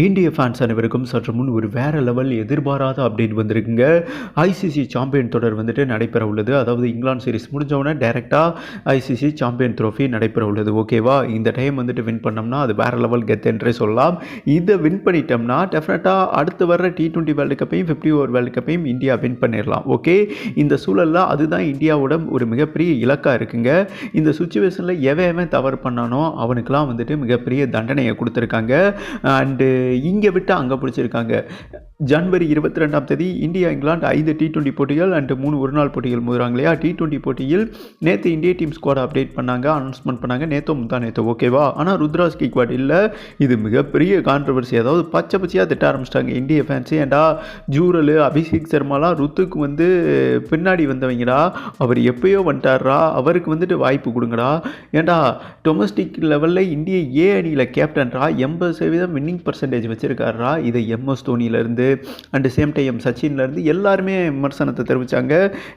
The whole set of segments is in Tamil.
இந்திய ஃபேன்ஸ் அனைவருக்கும் சற்று முன் ஒரு வேற லெவல் எதிர்பாராத அப்டேட் வந்திருக்குங்க. ஐசிசி சாம்பியன் தொடர் வந்துட்டு நடைபெற உள்ளது. அதாவது இங்கிலாந்து சீரிஸ் முடிஞ்சவொடனே டைரெக்டாக ஐசிசி சாம்பியன் ட்ரோஃபி நடைபெற உள்ளது. ஓகேவா இந்த டைம் வந்துட்டு வின் பண்ணோம்னா அது வேற லெவல் கெத் என்றே சொல்லலாம். இதை வின் பண்ணிட்டோம்னா டெஃபினட்டாக அடுத்து வர்ற டி டுவெண்ட்டி வேர்ல்டு கப்பையும் ஃபிஃப்டி ஓவர் வேர்ல்டு கப்பையும் இந்தியா வின் பண்ணிடலாம். ஓகே இந்த சூழலில் அதுதான் இந்தியாவோட ஒரு மிகப்பெரிய இலக்காக இருக்குங்க. இந்த சுச்சுவேஷனில் எவன் எவன் தவறு பண்ணானோ அவனுக்கெலாம் வந்துட்டு மிகப்பெரிய தண்டனையை கொடுத்துருக்காங்க. அண்டு இங்கே விட்டு அங்கே பிடிச்சிருக்காங்க. ஜனவரி இருபத்தி ரெண்டாம் தேதி இந்தியா இங்கிலாந்து ஐந்து டி டுவெண்ட்டி போட்டிகள் அண்டு மூணு ஒரு நாள் போட்டிகள் முதறாங்க இல்லையா? டி டுவெண்ட்டி போட்டியில் நேற்று இந்திய டீம் ஸ்குவாட் அப்டேட் பண்ணாங்க அனௌன்ஸ்மெண்ட் பண்ணாங்க. நேத்தோ முந்தா நேத்தோ ஓகேவா ஆனால் ருத்ராஸ் கிக்வாட் இல்லை. இது மிகப்பெரிய கான்ட்ரவர்சி அதாவது பச்சை பச்சையாக திட்ட ஆரம்பிச்சிட்டாங்க இந்திய ஃபேன்ஸு ஏண்டா ஜூரல் அபிஷேக் சர்மாலாம் ருத்துக்கு வந்து பின்னாடி வந்தவங்கடா. அவர் எப்பயோ வந்துட்டாரா அவருக்கு வந்துட்டு வாய்ப்பு கொடுங்கடா. ஏண்டா டொமஸ்டிக் லெவலில் இந்திய ஏ அணியில் கேப்டன்ரா எண்பது சதவீதம் வின்னிங் பர்சன்டேஜ் வச்சிருக்காரா இதை எம்எஸ் தோனியிலேருந்து அண்டு சேம் டைம் சச்சின்லேருந்து எல்லாருமே விமர்சனத்தை தெரிவித்தாங்க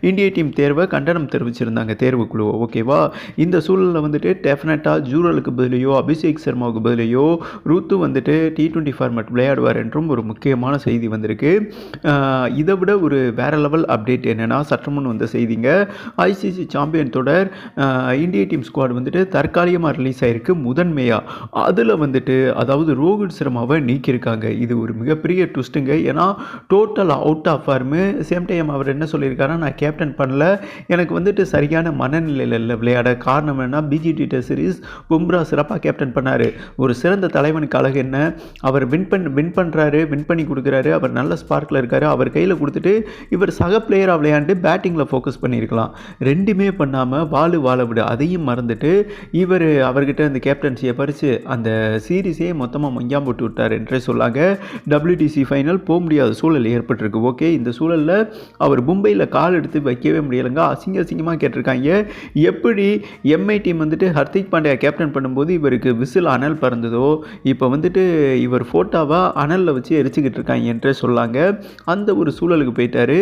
இந்திய டீம் தேர்வை கண்டனம் தெரிவிச்சிருந்தாங்க தேர்வுக்குழு ஓகேவா இந்த சூழலில் வந்துட்டு டெஃபினட்டாக ஜூரலுக்கு பதிலையோ அபிஷேக் சர்மாவுக்கு பதிலையோ ருத்து வந்துட்டு டி டுவெண்ட்டி ஃபார்மேட் விளையாடுவார் என்றும் ஒரு முக்கியமான செய்தி வந்திருக்கு. இதை விட ஒரு வேற லெவல் அப்டேட் என்னென்னா சற்று முன் வந்த செய்திங்க. ஐசிசி சாம்பியன் தொடர் இந்திய டீம் ஸ்குவாட் வந்துட்டு தற்காலிகமாக ரிலீஸ் ஆயிருக்கு. முதன்மையாக அதில் வந்துட்டு அதாவது ரோஹித் சர்மாவை நீக்கியிருக்காங்க. இது ஒரு மிகப்பெரிய ட்விஸ்ட்டுங்க ஏன்னா total out of form same time அவர் என்ன சொல்லியிருக்காருன்னா நான் கேப்டன் பண்ணல. எனக்கு வந்துட்டு சரியான மனநிலையில் இல்லை விளையாட. காரணம் என்ன பிஜிடி டெஸ்ட் சீரிஸ் பும்ரா சிறப்பாக கேப்டன் பண்ணார். ஒரு சிறந்த தலைவனுக்கு அழகு என்ன? அவர் வின் பண் வின் பண்ணுறாரு வின் பண்ணி கொடுக்குறாரு. அவர் நல்ல ஸ்பார்க்கில் இருக்கார். அவர் கையில் கொடுத்துட்டு இவர் சக பிளேயராக விளையாண்டு பேட்டிங்கில் ஃபோக்கஸ் பண்ணியிருக்கலாம். ரெண்டுமே பண்ணாமல் வாழு வாழ விடு. அதையும் மறந்துட்டு இவர் அவர்கிட்ட அந்த கேப்டன்சியை பறித்து அந்த சீரீஸே மொத்தமாக மொய்யாம் போட்டு விட்டார். என்றே சொல்லாங்க. டபிள்யூடிசி ஃபைனல் போக முடியாத சூழல் ஏற்பட்டிருக்கு. ஓகே இந்த சூழலில் அவர் மும்பையில் கால் எடுத்து வைக்கவே முடியலைங்க. அசிங்க அசிங்கமாக கேட்டிருக்காங்க. எப்படி எம்ஐ டீம் வந்துட்டு ஹர்திக் பாண்டியா கேப்டன் பண்ணும்போது இவருக்கு விசில் அனல் பறந்ததோ இப்போ வந்துட்டு இவர் ஃபோட்டோவாக அனலில் வச்சு எரிச்சுக்கிட்டு இருக்காங்க என்றே சொல்லாங்க. அந்த ஒரு சூழலுக்கு போயிட்டாரு.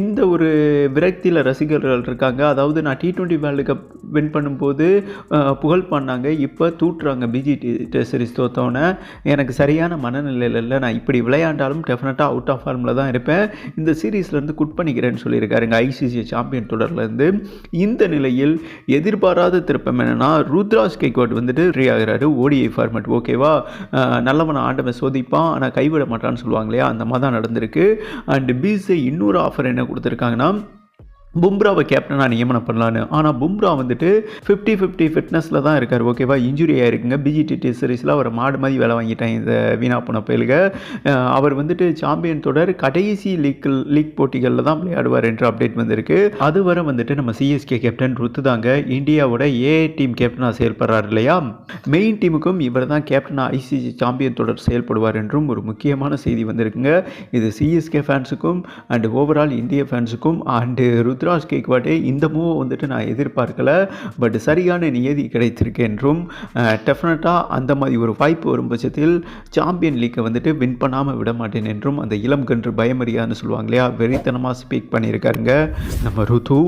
இந்த ஒரு விரக்தியில் ரசிகர்கள் இருக்காங்க. அதாவது நான் T twenty world cup win பண்ணும்போது புகழ் பண்ணாங்க. இப்போ தூட்டுறாங்க பிஜி சீரிஸ் தோத்தோன்னே எனக்கு சரியான மனநிலையில் இல்லை. நான் இப்படி விளையாண்டாலும் டெஃபினட்டாக அவுட் ஆஃப் ஃபார்மில் தான் இருப்பேன். இந்த சீரீஸ்லேருந்து குட் பண்ணிக்கிறேன்னு சொல்லியிருக்காருங்க ஐசிசி சாம்பியன் தொடர்லேருந்து இந்த நிலையில் எதிர்பாராத திருப்பம் என்னென்னா ருத்ராஜ் கைக்வாட் வந்துட்டு ரீ ஆகிறாரு. ஓடிஐ ஃபார்மேட் ஓகேவா நல்லவனை ஆண்டவன் சோதிப்பான். ஆனால் கைவிட மாட்டான்னு சொல்லுவாங்க இல்லையா? அந்த மாதிரி தான் நடந்திருக்கு. அண்ட் பிசி இன்னொரு ஆஃபர் என்ன கொடுத்துருக்காங்கன்னா பும்ராவை கேப்டனாக நியமனம் பண்ணலான்னு. ஆனால் பும்ரா வந்துட்டு ஃபிஃப்டி ஃபிஃப்டி ஃபிட்னஸில் தான் இருக்கார் ஓகேவா இன்ஜுரி ஆகிருக்குங்க பிஜிடி சீரீஸில் அவர் மாடு மாதிரி வேலை வாங்கிட்டாங்க இந்த வீணா போன பயிலுக அவர் வந்துட்டு சாம்பியன் தொடர் கடைசி லீக் லீக் போட்டிகளில் தான் விளையாடுவார் என்று அப்டேட் வந்திருக்கு. அதுவரை வந்துட்டு நம்ம சிஎஸ்கே கேப்டன் ருத்து தாங்க இந்தியாவோட ஏ டீம் கேப்டனாக செயல்படுறார் இல்லையா? மெயின் டீமுக்கும் இவர் தான் கேப்டனாக ஐசிசி சாம்பியன் தொடர் செயல்படுவார் என்றும் ஒரு முக்கியமான செய்தி வந்திருக்குங்க. இது சிஎஸ்கே ஃபேன்ஸுக்கும் அண்டு ஓவரால் இந்திய ஃபேன்ஸுக்கும் அண்டு ருத்ராஜ் கேக்வாட்டே இந்த மூவ் வந்துட்டு நான் எதிர்பார்க்கல. பட் சரியான நியதி கிடைத்திருக்கு என்றும் டெஃபினட்டாக அந்த மாதிரி ஒரு வாய்ப்பு வரும் பட்சத்தில் சாம்பியன் லீக்கை வந்துட்டு வின் பண்ணாமல் விட மாட்டேன் என்றும் அந்த இளம் கன்று பயமறியான்னு சொல்லுவாங்க இல்லையா? வெறித்தனமாக ஸ்பீக் பண்ணியிருக்காருங்க நம்ம ருத்து